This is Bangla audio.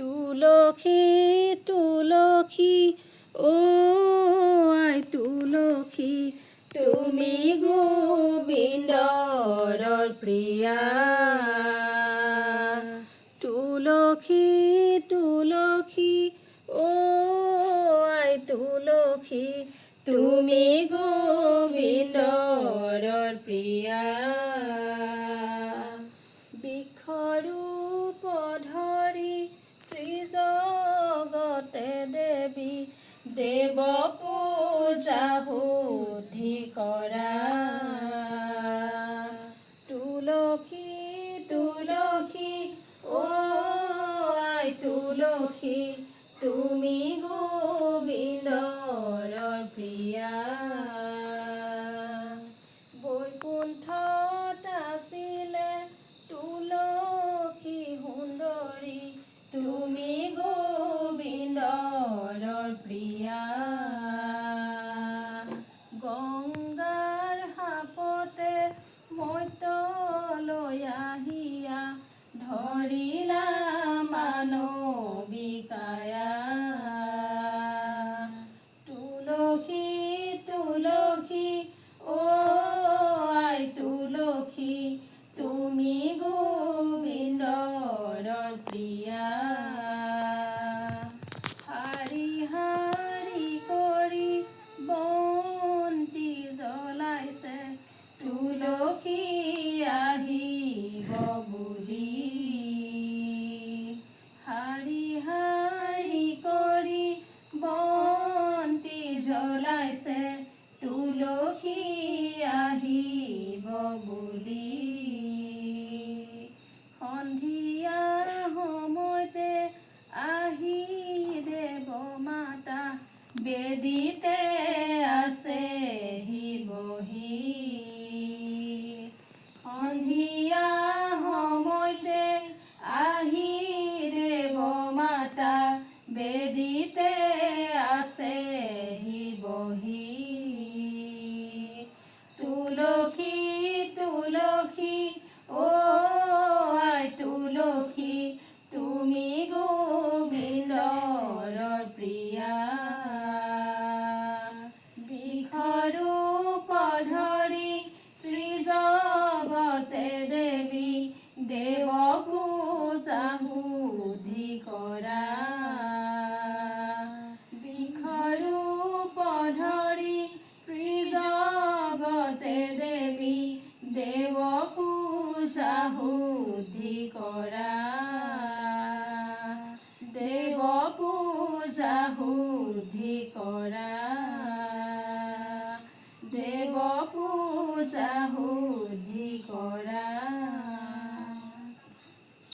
তুলসী তুলসী ও আই তুলসী তুমি গোবিন্দৰ প্ৰিয়া তুলসী তুলসী ও আই তুলসী তুমি গোবিন্দৰ প্ৰিয়া শুদ্ধি কৰা তুলসী তুলসী অ আই তুলসী তুমি গোবিন্দৰ প্ৰিয়া বৈকুণ্ঠত আছিলে তুলসী সুন্দৰী তুমি Hari. জ্বলাইছে তুলসী আহিব বুলি। সন্ধিয়া সময়তে আহি দেৱ মাতা বেদীতে তুলসী পূজা করা। দেব দেৱ পূজা শুদ্ধি কৰা দেৱ পূজা শুদ্ধি